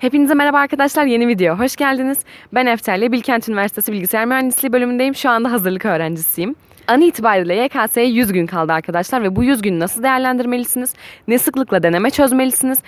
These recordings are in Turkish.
Hepinize merhaba arkadaşlar. Yeni video hoş geldiniz. Ben Efterli, Bilkent Üniversitesi Bilgisayar Mühendisliği bölümündeyim. Şu anda hazırlık öğrencisiyim. An itibariyle YKS'ye 100 gün kaldı arkadaşlar ve bu 100 günü nasıl değerlendirmelisiniz? Ne sıklıkla deneme çözmelisiniz?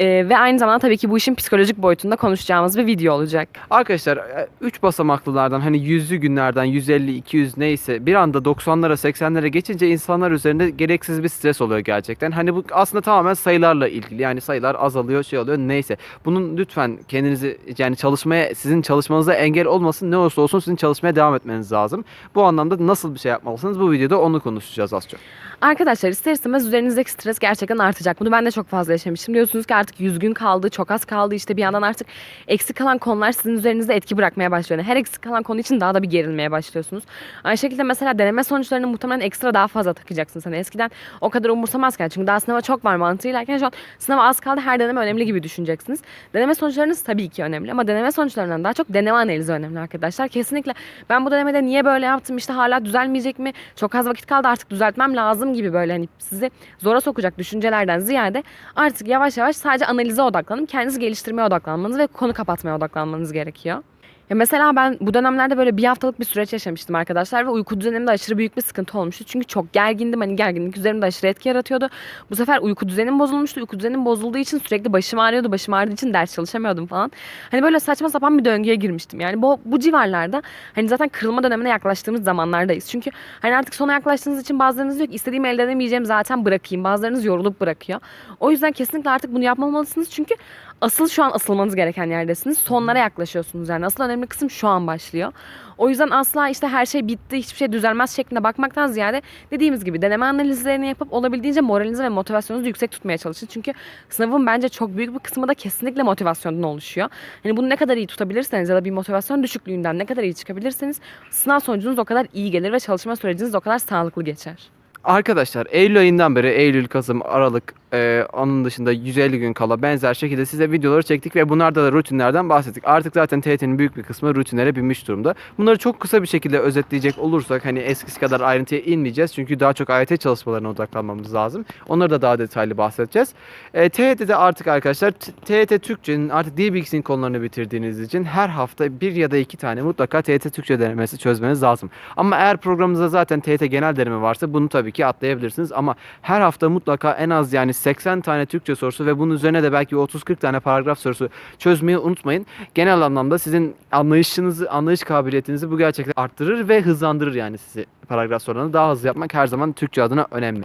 Ee, ve aynı zamanda tabii ki bu işin psikolojik boyutunda konuşacağımız bir video olacak. Arkadaşlar 3 basamaklılardan hani yüzlü günlerden 150 200 neyse bir anda 90'lara 80'lere geçince insanlar üzerinde gereksiz bir stres oluyor gerçekten. Hani bu aslında tamamen sayılarla ilgili. Yani sayılar azalıyor, şey oluyor neyse. Bunun lütfen kendinizi yani çalışmaya sizin çalışmanıza engel olmasın. Ne olursa olsun sizin çalışmaya devam etmeniz lazım. Bu anlamda nasıl bir şey yapmalısınız? Bu videoda onu konuşacağız az çok. Arkadaşlar ister istemez üzerinizdeki stres gerçekten artacak. Bunu ben de çok fazla yaşamıştım. Diyorsunuz ki artık 100 gün kaldı, çok az kaldı. İşte bir yandan artık eksik kalan konular sizin üzerinizde etki bırakmaya başlıyor. Her eksik kalan konu için daha da bir gerilmeye başlıyorsunuz. Aynı şekilde mesela deneme sonuçlarını muhtemelen ekstra daha fazla takacaksınız. Hani eskiden o kadar umursamazken çünkü daha sınava çok var mantığıyla şu an sınava az kaldı her deneme önemli gibi düşüneceksiniz. Deneme sonuçlarınız tabii ki önemli ama deneme sonuçlarından daha çok deneme analizi önemli arkadaşlar. Kesinlikle ben bu denemede niye böyle yaptım işte hala düzelmeyecek mi? Çok az vakit kaldı artık düzeltmem lazım gibi böyle hani sizi zora sokacak düşüncelerden ziyade artık yavaş yavaş sadece analize odaklanıp kendinizi geliştirmeye odaklanmanız ve konu kapatmaya odaklanmanız gerekiyor. Ya mesela ben bu dönemlerde böyle bir haftalık bir süreç yaşamıştım arkadaşlar ve uyku düzenimde aşırı büyük bir sıkıntı olmuştu. Çünkü çok gergindim. Hani gerginlik üzerimde aşırı etki yaratıyordu. Bu sefer uyku düzenim bozulmuştu. Uyku düzenim bozulduğu için sürekli başım ağrıyordu. Başım ağrıdığı için ders çalışamıyordum falan. Hani böyle saçma sapan bir döngüye girmiştim. Yani bu, bu civarlarda hani zaten kırılma dönemine yaklaştığımız zamanlardayız. Çünkü hani artık sona yaklaştığınız için bazılarınız diyor ki istediğimi elde edemeyeceğim zaten bırakayım. Bazılarınız yorulup bırakıyor. O yüzden kesinlikle artık bunu yapmamalısınız. Çünkü asıl şu an asılmanız gereken yerdesiniz. Sonlara yaklaşıyorsunuz yani. Asıl önemli kısım şu an başlıyor. O yüzden asla işte her şey bitti, hiçbir şey düzelmez şeklinde bakmaktan ziyade dediğimiz gibi deneme analizlerini yapıp olabildiğince moralinizi ve motivasyonunuzu yüksek tutmaya çalışın. Çünkü sınavın bence çok büyük bir kısmı da kesinlikle motivasyondan oluşuyor. Hani bunu ne kadar iyi tutabilirseniz ya da bir motivasyon düşüklüğünden ne kadar iyi çıkabilirseniz sınav sonucunuz o kadar iyi gelir ve çalışma süreciniz o kadar sağlıklı geçer. Arkadaşlar Eylül ayından beri Eylül, Kasım, Aralık e, onun dışında 150 gün kala benzer şekilde size videoları çektik ve bunlarda da rutinlerden bahsettik. Artık zaten TYT'nin büyük bir kısmı rutinlere binmiş durumda. Bunları çok kısa bir şekilde özetleyecek olursak hani eskisi kadar ayrıntıya inmeyeceğiz. Çünkü daha çok AYT çalışmalarına odaklanmamız lazım. Onları da daha detaylı bahsedeceğiz. E, TYT'de artık arkadaşlar TYT Türkçenin artık dil bilgisinin konularını bitirdiğiniz için her hafta bir ya da iki tane mutlaka TYT Türkçe denemesi çözmeniz lazım. Ama eğer programınızda zaten TYT genel deneme varsa bunu tabii ki atlayabilirsiniz. Ama her hafta mutlaka en az yani 80 tane Türkçe sorusu ve bunun üzerine de belki 30-40 tane paragraf sorusu çözmeyi unutmayın. Genel anlamda sizin anlayışınızı, anlayış kabiliyetinizi bu gerçekten arttırır ve hızlandırır yani sizi paragraf sorularını daha hızlı yapmak her zaman Türkçe adına önemli.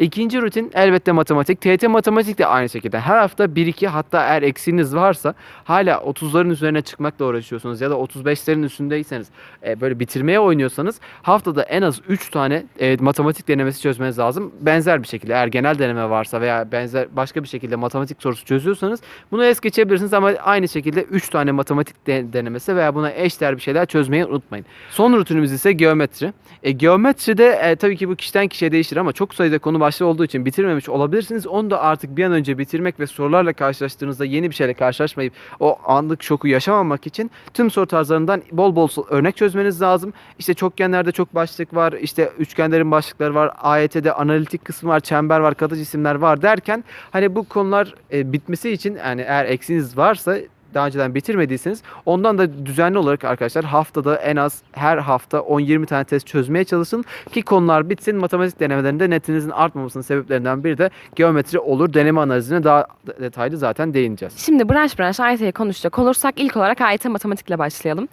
İkinci rutin elbette matematik. TYT matematik de aynı şekilde. Her hafta 1-2 hatta eğer eksiğiniz varsa hala 30'ların üzerine çıkmakla uğraşıyorsunuz ya da 35'lerin üstündeyseniz e, böyle bitirmeye oynuyorsanız haftada en az 3 tane e, matematik denemesi çözmeniz lazım. Benzer bir şekilde eğer genel deneme varsa veya benzer başka bir şekilde matematik sorusu çözüyorsanız bunu es geçebilirsiniz ama aynı şekilde 3 tane matematik de- denemesi veya buna eşdeğer bir şeyler çözmeyi unutmayın. Son rutinimiz ise geometri. E, geometride e, tabii ki bu kişiden kişiye değişir ama çok sayıda konu başlığı olduğu için bitirmemiş olabilirsiniz. Onu da artık bir an önce bitirmek ve sorularla karşılaştığınızda yeni bir şeyle karşılaşmayıp o anlık şoku yaşamamak için tüm soru tarzlarından bol bol örnek çözmeniz lazım. İşte çokgenlerde çok başlık var, işte üçgenlerin başlıkları var, AYT'de analitik kısmı var, çember var, katı cisimler var derken hani bu konular e, bitmesi için yani eğer eksiniz varsa daha önceden bitirmediyseniz ondan da düzenli olarak arkadaşlar haftada en az her hafta 10-20 tane test çözmeye çalışın ki konular bitsin. Matematik denemelerinde netinizin artmamasının sebeplerinden biri de geometri olur. Deneme analizine daha detaylı zaten değineceğiz. Şimdi branş branş AYT'yi konuşacak olursak ilk olarak AYT matematikle başlayalım.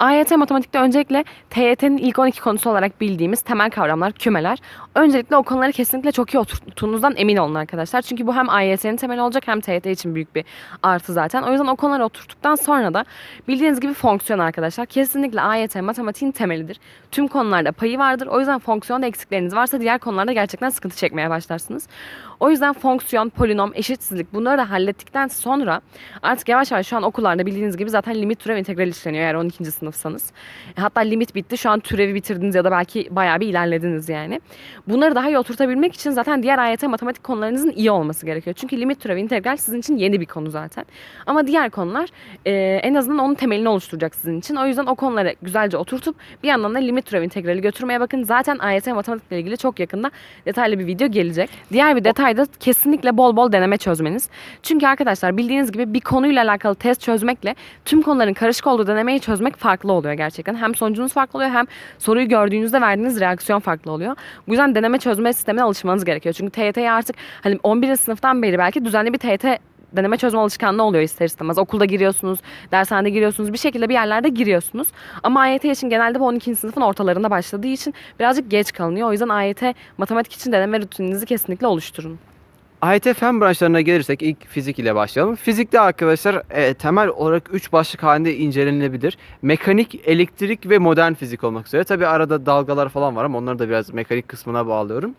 AYT matematikte öncelikle TYT'nin ilk 12 konusu olarak bildiğimiz temel kavramlar, kümeler. Öncelikle o konuları kesinlikle çok iyi oturttuğunuzdan emin olun arkadaşlar. Çünkü bu hem AYT'nin temeli olacak hem TYT için büyük bir artı zaten. O yüzden o konuları oturttuktan sonra da bildiğiniz gibi fonksiyon arkadaşlar. Kesinlikle AYT matematiğin temelidir. Tüm konularda payı vardır. O yüzden fonksiyonda eksikleriniz varsa diğer konularda gerçekten sıkıntı çekmeye başlarsınız. O yüzden fonksiyon, polinom, eşitsizlik bunları da hallettikten sonra artık yavaş yavaş şu an okullarda bildiğiniz gibi zaten limit türev integral işleniyor eğer 12. sınıfsanız. E, Hatta limit bitti şu an türevi bitirdiniz ya da belki bayağı bir ilerlediniz yani. Bunları daha iyi oturtabilmek için zaten diğer AYT matematik konularınızın iyi olması gerekiyor. Çünkü limit türev integral sizin için yeni bir konu zaten. Ama diğer konular e, en azından onun temelini oluşturacak sizin için. O yüzden o konuları güzelce oturtup bir yandan da limit türev integrali götürmeye bakın. Zaten AYT matematikle ilgili çok yakında detaylı bir video gelecek. Diğer bir detay ayda kesinlikle bol bol deneme çözmeniz. Çünkü arkadaşlar bildiğiniz gibi bir konuyla alakalı test çözmekle tüm konuların karışık olduğu denemeyi çözmek farklı oluyor gerçekten. Hem sonucunuz farklı oluyor hem soruyu gördüğünüzde verdiğiniz reaksiyon farklı oluyor. Bu yüzden deneme çözme sistemine alışmanız gerekiyor. Çünkü TYT'ye artık hani 11. sınıftan beri belki düzenli bir TYT deneme çözme alışkanlığı oluyor ister istemez. Okulda giriyorsunuz, dershanede giriyorsunuz, bir şekilde bir yerlerde giriyorsunuz. Ama AYT için genelde bu 12. sınıfın ortalarında başladığı için birazcık geç kalınıyor. O yüzden AYT matematik için deneme rutininizi kesinlikle oluşturun. AYT fen branşlarına gelirsek ilk fizik ile başlayalım. Fizikte arkadaşlar e, temel olarak 3 başlık halinde incelenebilir. Mekanik, elektrik ve modern fizik olmak üzere. Tabi arada dalgalar falan var ama onları da biraz mekanik kısmına bağlıyorum.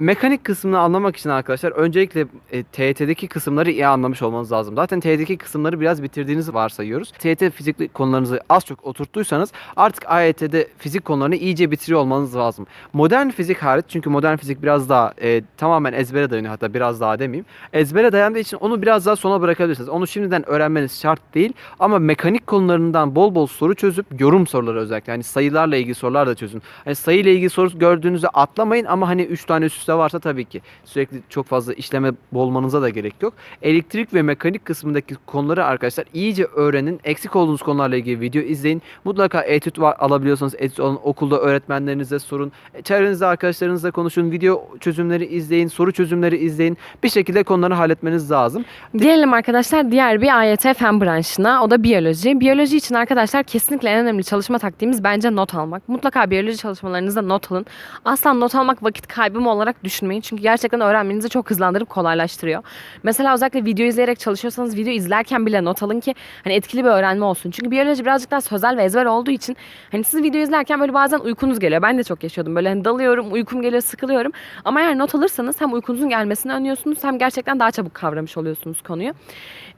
Mekanik kısmını anlamak için arkadaşlar öncelikle e, TYT'deki kısımları iyi anlamış olmanız lazım. Zaten TYT'deki kısımları biraz bitirdiğinizi varsayıyoruz. TYT fizik konularınızı az çok oturttuysanız artık AYT'de fizik konularını iyice bitiriyor olmanız lazım. Modern fizik hariç çünkü modern fizik biraz daha e, tamamen ezbere dayanıyor hatta biraz daha demeyeyim. Ezbere dayandığı için onu biraz daha sona bırakabilirsiniz. Onu şimdiden öğrenmeniz şart değil ama mekanik konularından bol bol soru çözüp yorum soruları özellikle hani sayılarla ilgili sorular da çözün. Hani sayıyla ilgili soru gördüğünüzde atlamayın ama hani 3 tane üst üste varsa tabii ki sürekli çok fazla işleme olmanıza da gerek yok. Elektrik ve mekanik kısmındaki konuları arkadaşlar iyice öğrenin. Eksik olduğunuz konularla ilgili video izleyin. Mutlaka etüt var, alabiliyorsanız etüt alın. Okulda öğretmenlerinize sorun. E, Çevrenizde arkadaşlarınızla konuşun. Video çözümleri izleyin. Soru çözümleri izleyin. Bir şekilde konuları halletmeniz lazım. Gelelim arkadaşlar diğer bir AYT fen branşına. O da biyoloji. Biyoloji için arkadaşlar kesinlikle en önemli çalışma taktiğimiz bence not almak. Mutlaka biyoloji çalışmalarınızda not alın. Asla not almak vakit kaybı mı olarak düşünmeyin. Çünkü gerçekten öğrenmenizi çok hızlandırıp kolaylaştırıyor. Mesela özellikle video izleyerek çalışıyorsanız video izlerken bile not alın ki hani etkili bir öğrenme olsun. Çünkü biyoloji birazcık daha sözel ve ezber olduğu için hani siz video izlerken böyle bazen uykunuz geliyor. Ben de çok yaşıyordum. Böyle hani dalıyorum, uykum geliyor, sıkılıyorum. Ama eğer not alırsanız hem uykunuzun gelmesini önlüyorsunuz hem gerçekten daha çabuk kavramış oluyorsunuz konuyu.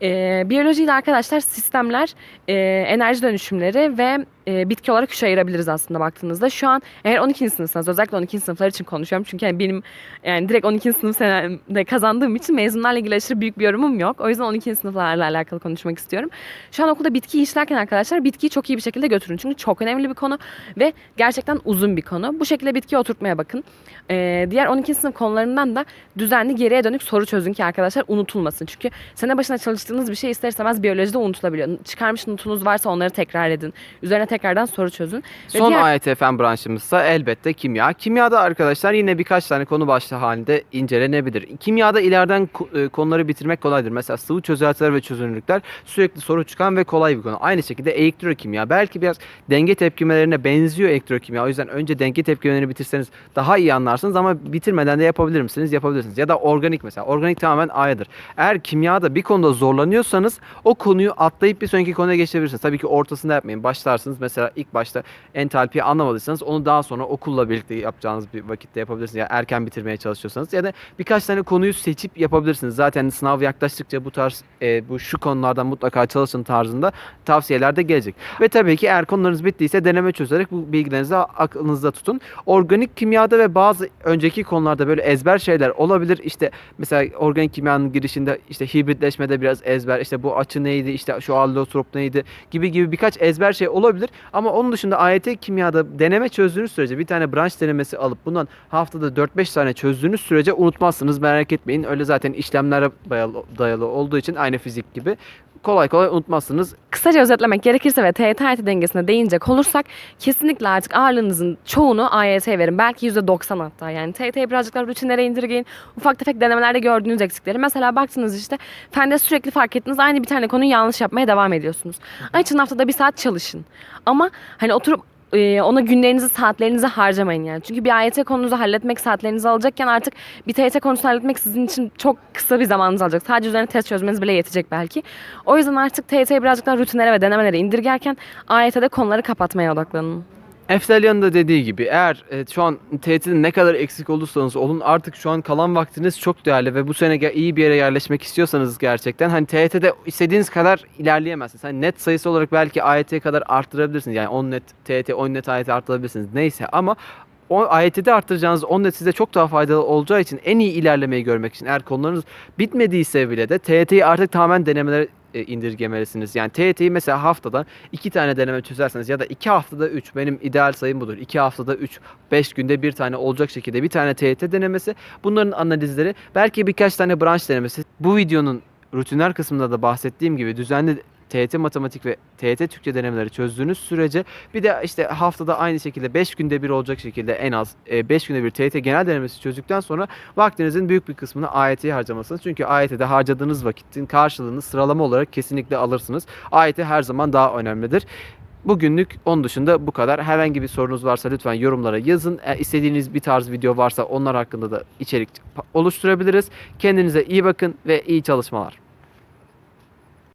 Ee, biyolojiyle arkadaşlar sistemler, e, enerji dönüşümleri ve e, bitki olarak üçe ayırabiliriz aslında baktığınızda. Şu an eğer 12. sınıfsanız özellikle 12. sınıflar için konuşuyorum. Çünkü yani benim yani direkt 12. sınıf senemde kazandığım için mezunlarla ilgili aşırı büyük bir yorumum yok. O yüzden 12. sınıflarla alakalı konuşmak istiyorum. Şu an okulda bitkiyi işlerken arkadaşlar bitkiyi çok iyi bir şekilde götürün. Çünkü çok önemli bir konu ve gerçekten uzun bir konu. Bu şekilde bitkiyi oturtmaya bakın. Ee, diğer 12. sınıf konularından da düzenli geriye dönük soru çözün ki arkadaşlar unutulmasın. Çünkü sene başına çalıştığınız bir şey ister istemez biyolojide unutulabiliyor. Çıkarmış notunuz varsa onları tekrar edin. Üzerine tekrardan soru çözün. Ve Son diğer- AYT fen branşımızsa elbette kimya. Kimyada arkadaşlar yine birkaç tane konu başlığı halinde incelenebilir. Kimyada ileriden e, konuları bitirmek kolaydır. Mesela sıvı çözeltiler ve çözünürlükler sürekli soru çıkan ve kolay bir konu. Aynı şekilde elektrokimya. Belki biraz denge tepkimelerine benziyor elektrokimya. O yüzden önce denge tepkimelerini bitirseniz daha iyi anlarsınız ama bitirmeden de yapabilir misiniz? Yapabilirsiniz. Ya da organik mesela. Organik tamamen A'yadır. Eğer kimyada bir konuda zorlanıyorsanız o konuyu atlayıp bir sonraki konuya geçebilirsiniz. Tabii ki ortasında yapmayın. Başlarsınız. Mesela ilk başta entalpiyi anlamadıysanız onu daha sonra okulla birlikte yapacağınız bir vakitte yapabilirsiniz. Yani erken bitirmeye çalışıyorsanız ya da birkaç tane konuyu seçip yapabilirsiniz. Zaten sınav yaklaştıkça bu tarz e, bu şu konulardan mutlaka çalışın tarzında tavsiyeler de gelecek. Ve tabii ki eğer konularınız bittiyse deneme çözerek bu bilgilerinizi aklınızda tutun. Organik kimyada ve bazı önceki konularda böyle ezber şeyler olabilir. İşte mesela organik kimyanın girişinde işte hibritleşmede biraz ezber, işte bu açı neydi, işte şu allotrop neydi gibi gibi birkaç ezber şey olabilir. Ama onun dışında AYT kimyada deneme çözdüğünüz sürece bir tane branş denemesi alıp bundan haftada 4-5 tane çözdüğünüz sürece unutmazsınız merak etmeyin. Öyle zaten işlemlere dayalı, olduğu için aynı fizik gibi kolay kolay unutmazsınız. Kısaca özetlemek gerekirse ve TYT AYT dengesine değinecek olursak kesinlikle artık ağırlığınızın çoğunu AYT'ye verin. Belki %90 hatta yani. TYT'yi birazcık daha rutinlere indirgeyin. Ufak tefek denemelerde gördüğünüz eksikleri. Mesela baktınız işte fende sürekli fark ettiniz aynı bir tane konuyu yanlış yapmaya devam ediyorsunuz. Açın haftada bir saat çalışın. Ama hani oturup e, ona günlerinizi, saatlerinizi harcamayın yani. Çünkü bir AYT konunuzu halletmek saatlerinizi alacakken artık bir TYT konusunu halletmek sizin için çok kısa bir zamanınız alacak. Sadece üzerine test çözmeniz bile yetecek belki. O yüzden artık TYT'yi birazcık daha rutinlere ve denemelere indirgerken AYT'de konuları kapatmaya odaklanın. Eftelyan'ın da dediği gibi eğer e, şu an TYT'de ne kadar eksik olursanız olun artık şu an kalan vaktiniz çok değerli ve bu sene iyi bir yere yerleşmek istiyorsanız gerçekten hani TYT'de istediğiniz kadar ilerleyemezsiniz. Hani net sayısı olarak belki AYT kadar arttırabilirsiniz. Yani 10 net TYT, 10 net AYT arttırabilirsiniz. Neyse ama o AYT'de arttıracağınız 10 net size çok daha faydalı olacağı için en iyi ilerlemeyi görmek için eğer konularınız bitmediyse bile de TYT'yi artık tamamen denemelere e, indirgemelisiniz. Yani TYT'yi mesela haftada iki tane deneme çözerseniz ya da iki haftada üç benim ideal sayım budur. İki haftada üç, beş günde bir tane olacak şekilde bir tane TYT denemesi. Bunların analizleri belki birkaç tane branş denemesi. Bu videonun rutinler kısmında da bahsettiğim gibi düzenli TYT matematik ve TYT Türkçe denemeleri çözdüğünüz sürece bir de işte haftada aynı şekilde 5 günde bir olacak şekilde en az 5 günde bir TYT genel denemesi çözdükten sonra vaktinizin büyük bir kısmını AYT'ye harcamalısınız. Çünkü AYT'de harcadığınız vakitin karşılığını sıralama olarak kesinlikle alırsınız. AYT her zaman daha önemlidir. Bugünlük onun dışında bu kadar. Herhangi bir sorunuz varsa lütfen yorumlara yazın. E, istediğiniz bir tarz video varsa onlar hakkında da içerik oluşturabiliriz. Kendinize iyi bakın ve iyi çalışmalar.